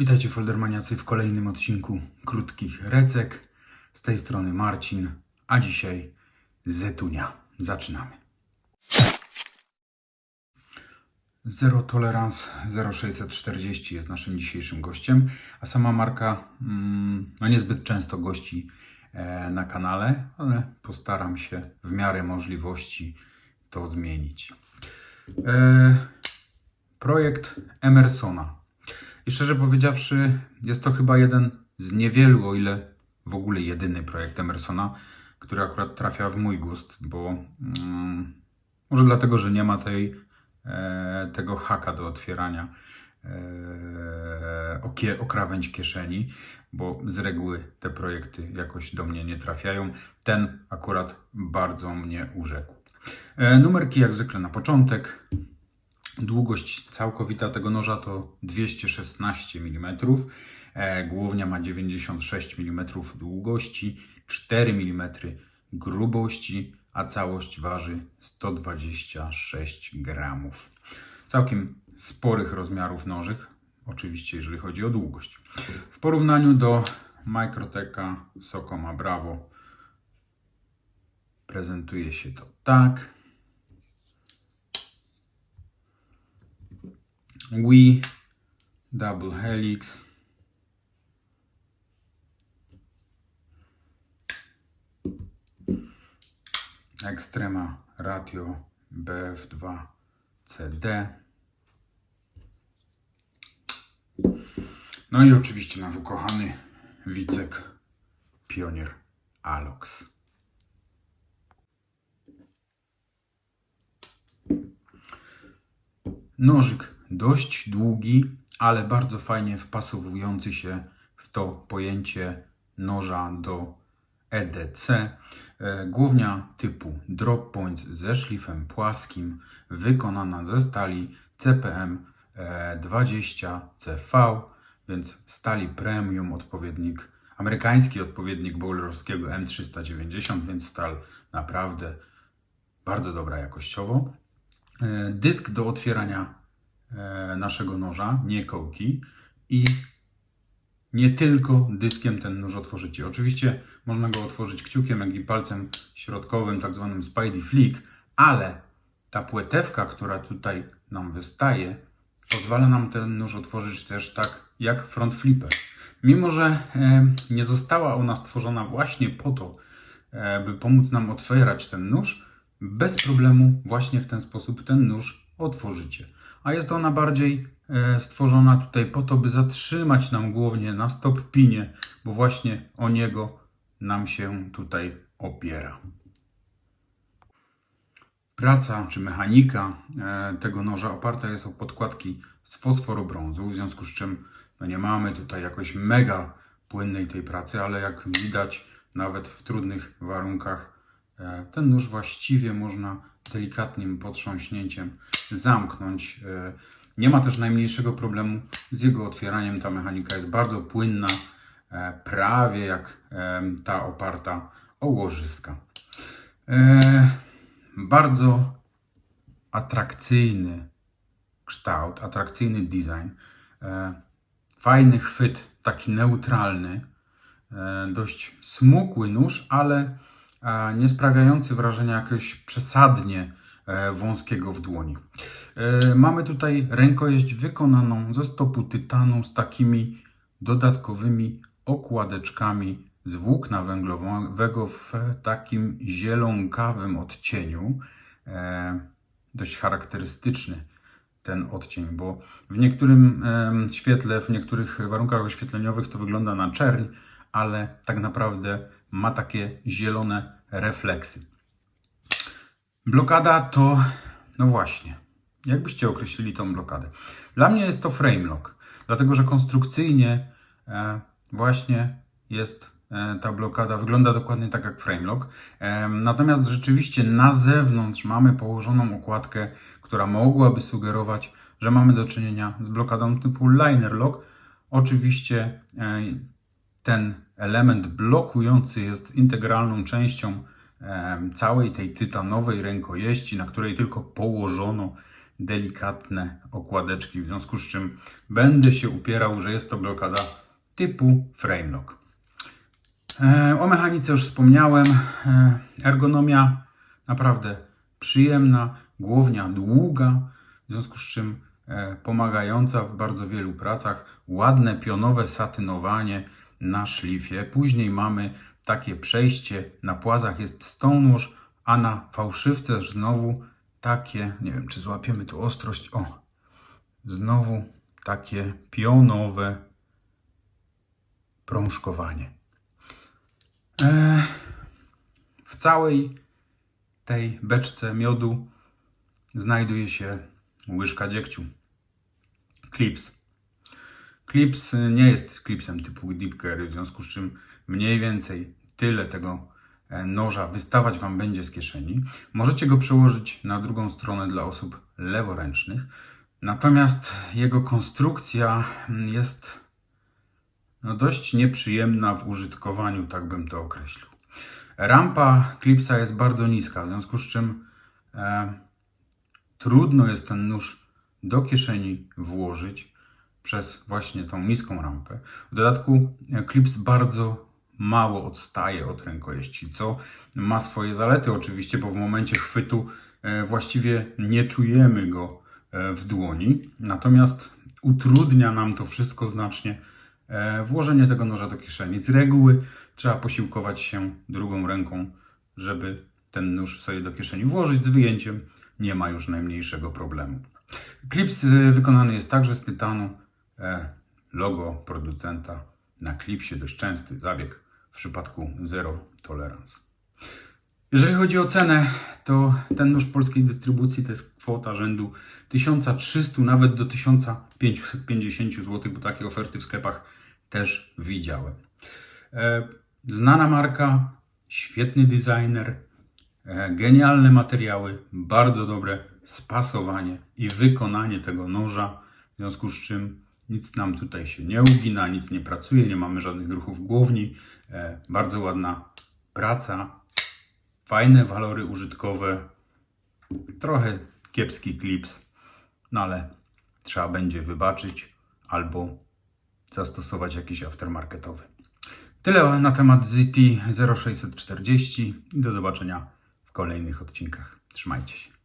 Witajcie foldermaniacy w kolejnym odcinku krótkich recek. Z tej strony Marcin, a dzisiaj Zetunia. Zaczynamy. Zero Tolerance 0640 jest naszym dzisiejszym gościem, a sama marka mm, no niezbyt często gości e, na kanale, ale postaram się w miarę możliwości to zmienić. E, projekt Emersona. I szczerze powiedziawszy, jest to chyba jeden z niewielu, o ile w ogóle jedyny projekt Emersona, który akurat trafia w mój gust, bo mm, może dlatego, że nie ma tej, e, tego haka do otwierania e, o, krawędź kieszeni, bo z reguły te projekty jakoś do mnie nie trafiają. Ten akurat bardzo mnie urzekł. E, numerki jak zwykle na początek. Długość całkowita tego noża to 216 mm. E, Głownia ma 96 mm długości, 4 mm grubości, a całość waży 126 gramów. Całkiem sporych rozmiarów nożyk, oczywiście jeżeli chodzi o długość. W porównaniu do Microteka Sokoma Bravo prezentuje się to tak. Wii Double Helix. Extrema Ratio BF2 CD. No i oczywiście nasz ukochany Wicek Pionier Alox. Nożyk dość długi, ale bardzo fajnie wpasowujący się w to pojęcie noża do EDC. E, Głownia typu drop point ze szlifem płaskim, wykonana ze stali CPM e, 20 CV, więc stali premium, odpowiednik, amerykański odpowiednik bowlerowskiego M390, więc stal naprawdę bardzo dobra jakościowo. E, Dysk do otwierania e, naszego noża, nie kołki i nie tylko dyskiem ten nóż otworzycie. Oczywiście można go otworzyć kciukiem, jak i palcem środkowym, tak zwanym Spidey Flick, ale ta płetewka, która tutaj nam wystaje, pozwala nam ten nóż otworzyć też tak jak front flipper. Mimo, że e, nie została ona stworzona właśnie po to, e, by pomóc nam otwierać ten nóż, bez problemu właśnie w ten sposób ten nóż otworzycie. A jest ona bardziej e, stworzona tutaj po to, by zatrzymać nam głównie na stop pinie, bo właśnie o niego nam się tutaj opiera. Praca czy mechanika e, tego noża oparta jest o podkładki z fosforobrązu, w związku z czym no nie mamy tutaj jakoś mega płynnej tej pracy, ale jak widać nawet w trudnych warunkach e, ten nóż właściwie można delikatnym potrząśnięciem zamknąć. E, Nie ma też najmniejszego problemu z jego otwieraniem. Ta mechanika jest bardzo płynna, e, prawie jak e, ta oparta o łożyska. Bardzo atrakcyjny kształt, atrakcyjny design. Fajny chwyt, taki neutralny, dość smukły nóż, ale nie sprawiający wrażenia jakiegoś przesadnie e, wąskiego w dłoni. E, Mamy tutaj rękojeść wykonaną ze stopu tytanu z takimi dodatkowymi okładeczkami z włókna węglowego w takim zielonkawym odcieniu. E, Dość charakterystyczny ten odcień, bo w niektórym świetle, w niektórych warunkach oświetleniowych to wygląda na czerń, ale tak naprawdę ma takie zielone refleksy. Blokada to, no właśnie, jak byście określili tą blokadę? Dla mnie jest to frame lock, dlatego że konstrukcyjnie e, właśnie jest e, ta blokada, wygląda dokładnie tak jak frame lock. E, natomiast rzeczywiście na zewnątrz mamy położoną okładkę, która mogłaby sugerować, że mamy do czynienia z blokadą typu liner lock. Oczywiście ten element blokujący jest integralną częścią całej tej tytanowej rękojeści, na której tylko położono delikatne okładeczki, w związku z czym będę się upierał, że jest to blokada typu frame lock. E, O mechanice już wspomniałem. E, Ergonomia naprawdę przyjemna, głownia długa, w związku z czym e, pomagająca w bardzo wielu pracach. Ładne pionowe satynowanie na szlifie. Później mamy takie przejście. Na płazach jest stonewash, a na fałszywce znowu takie, nie wiem czy złapiemy tu ostrość, o, znowu takie pionowe prążkowanie. E, W całej tej beczce miodu znajduje się łyżka dziegciu. Clips. Clips nie jest clipsem typu deep carry, w związku z czym mniej więcej tyle tego e, noża wystawać Wam będzie z kieszeni. Możecie go przełożyć na drugą stronę dla osób leworęcznych. Natomiast jego konstrukcja jest no dość nieprzyjemna w użytkowaniu, tak bym to określił. Rampa klipsa jest bardzo niska, w związku z czym e, trudno jest ten nóż do kieszeni włożyć przez właśnie tą niską rampę. W dodatku e, klips bardzo mało odstaje od rękojeści, co ma swoje zalety oczywiście, bo w momencie chwytu e, właściwie nie czujemy go e, w dłoni, natomiast utrudnia nam to wszystko znacznie włożenie tego noża do kieszeni. Z reguły trzeba posiłkować się drugą ręką, żeby ten nóż sobie do kieszeni włożyć. Z wyjęciem nie ma już najmniejszego problemu. Klips wykonany jest także z tytanu. E, Logo producenta na klipsie, dość częsty zabieg w przypadku Zero Tolerance. Jeżeli chodzi o cenę, to ten nóż polskiej dystrybucji to jest kwota rzędu 1300 nawet do 1550 zł, bo takie oferty w sklepach też widziałem. E, Znana marka, świetny designer, e, genialne materiały, bardzo dobre spasowanie i wykonanie tego noża, w związku z czym nic nam tutaj się nie ugina, nic nie pracuje, nie mamy żadnych ruchów głowni. E, Bardzo ładna praca, fajne walory użytkowe, trochę kiepski klips, no ale trzeba będzie wybaczyć albo zastosować jakiś aftermarketowy. Tyle na temat ZT 0640 i do zobaczenia w kolejnych odcinkach. Trzymajcie się.